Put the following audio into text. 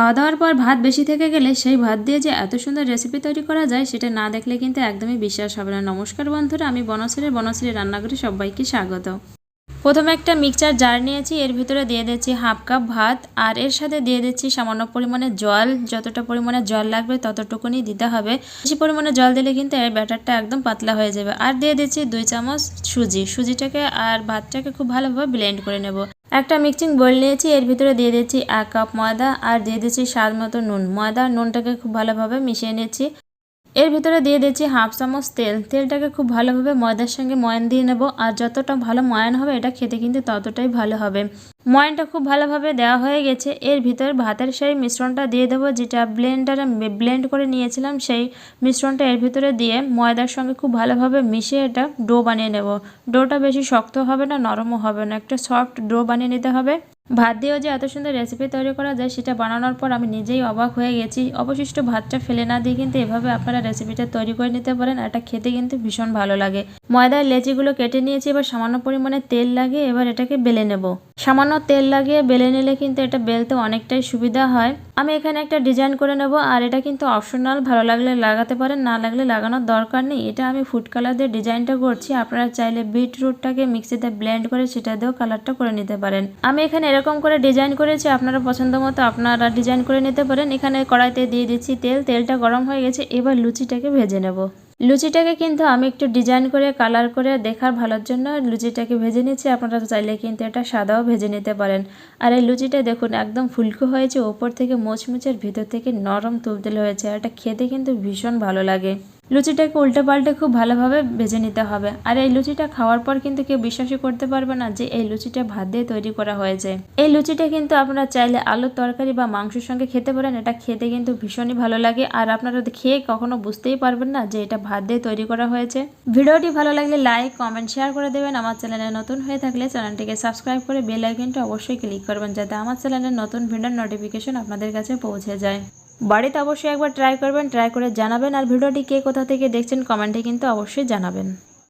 খাওয়া দাওয়ার পর ভাত বেশি থেকে গেলে সেই ভাত দিয়ে যে এত সুন্দর রেসিপি তৈরি করা যায়, সেটা না দেখলে কিন্তু একদমই বিশ্বাস হবে না। নমস্কার বন্ধুরা, আমি বনশ্রীর বনশ্রী রান্নাঘরে সবাইকে স্বাগত। প্রথমে একটা মিক্সচার জার নিয়েছি, এর ভিতরে দিয়ে দিচ্ছি হাফ কাপ ভাত, আর এর সাথে দিয়ে দিচ্ছি সামান্য পরিমাণে জল। যতটা পরিমাণে জল লাগবে ততটুকুনি দিতে হবে। বেশি পরিমাণে জল দিলে কিন্তু এর ব্যাটারটা একদম পাতলা হয়ে যাবে। আর দিয়ে দিচ্ছি দুই চামচ সুজি। সুজিটাকে আর ভাতটাকে খুব ভালোভাবে ব্লেন্ড করে নেব। একটা মিক্সিং বোল নিয়েছি, এর ভিতরে দিয়ে দিচ্ছি এক কাপ ময়দা আর দিয়ে দিচ্ছি স্বাদ মতো নুন। ময়দা নুনটাকে খুব ভালোভাবে মিশিয়ে নিচ্ছি। এর ভিতরে দিয়ে দিচ্ছি হাফ চামচ তেল। তেলটাকে খুব ভালোভাবে ময়দার সঙ্গে ময়ান দিয়ে নেব, আর যতটা ভালো ময়ান হবে, এটা খেতে কিন্তু ততটাই ভালো হবে। ময়ানটা খুব ভালোভাবে দেওয়া হয়ে গেছে। এর ভিতর ভাতের সেই মিশ্রণটা দিয়ে দেবো, যেটা ব্লেন্ডারে ব্লেন্ড করে নিয়েছিলাম, সেই মিশ্রণটা এর ভিতরে দিয়ে ময়দার সঙ্গে খুব ভালোভাবে মিশিয়ে এটা ডো বানিয়ে নেব। ডোটা বেশি শক্ত হবে না, নরমও হবে না, একটা সফট ডো বানিয়ে নিতে হবে। ভাত দিয়েও যে এত সুন্দর রেসিপি তৈরি করা যায় সেটা বানানোর পর আমি নিজেই অবাক হয়ে গেছি। অবশিষ্ট ভাতটা ফেলে না দিয়ে কিন্তু এভাবে আপনারা রেসিপিটা তৈরি করে নিতে পারেন, এটা খেতে কিন্তু ভীষণ ভালো লাগে। ময়দার লেচিগুলো কেটে নিয়েছি, এবার সামান্য পরিমাণে তেল লাগে এবার এটাকে বেলে নেব। সামান্য তেল লাগিয়ে বেলে নিলে কিন্তু এটা বেলতে অনেকটাই সুবিধা হয়। আমি এখানে একটা ডিজাইন করে নেব, আর এটা কিন্তু অপশনাল ভালো লাগলে লাগাতে পারেন, না লাগলে লাগানোর দরকার নেই। এটা আমি ফুড কালার দিয়ে ডিজাইনটা করছি, আপনারা চাইলে বিটরুটটাকে মিক্সিতে ব্লেন্ড করে সেটা দিয়েও কালারটা করে নিতে পারেন। আমি এখানে এরকম করে ডিজাইন করেছি, আপনারা পছন্দ মতো আপনারা ডিজাইন করে নিতে পারেন। এখানে কড়াইতে দিয়ে দিচ্ছি তেল, তেলটা গরম হয়ে গেছে, এবার লুচিটাকে ভেজে নেব। লুচিটাকে কিন্তু আমি একটু ডিজাইন করে কালার করে দেখার ভালোর জন্য লুচিটাকে ভেজে নিচ্ছি। আপনারা চাইলে কিন্তু এটা সাদাও ভেজে নিতে পারেন। আর এই লুচিটা দেখুন, একদম ফুলকো হয়েছে, ওপর থেকে মোচমুচের ভিতর থেকে নরম তুলতুলে হয়েছে। এটা খেতে কিন্তু ভীষণ ভালো লাগে। লুচিটাকে উল্টে পাল্টে খুব ভালোভাবে ভেজে নিতে হবে। আর এই লুচিটা খাওয়ার পর কিন্তু কেউ বিশ্বাসই করতে পারবে না যে এই লুচিটা ভাত দিয়ে তৈরি করা হয়েছে। এই লুচিটা কিন্তু আপনারা চাইলে আলুর তরকারি বা মাংসের সঙ্গে খেতে পারেন। এটা খেতে কিন্তু ভীষণই ভালো লাগে। আর আপনারা খেয়ে কখনো বুঝতেই পারবেন না যে এটা ভাত দিয়ে তৈরি করা হয়েছে। ভিডিওটি ভালো লাগলে লাইক, কমেন্ট, শেয়ার করে দেবেন। আমার চ্যানেলে নতুন হয়ে থাকলে চ্যানেলটিকে সাবস্ক্রাইব করে বেল আইকনটা অবশ্যই ক্লিক করবেন, যাতে আমার চ্যানেলের নতুন ভিডিওর নোটিফিকেশন আপনাদের কাছে পৌঁছে যায়। বাড়িতে অবশ্যই একবার ট্রাই করবেন ট্রাই করে জানাবেন। আর ভিডিওটি কে কোথা থেকে দেখছেন কমেন্টে কিন্তু অবশ্যই জানাবেন।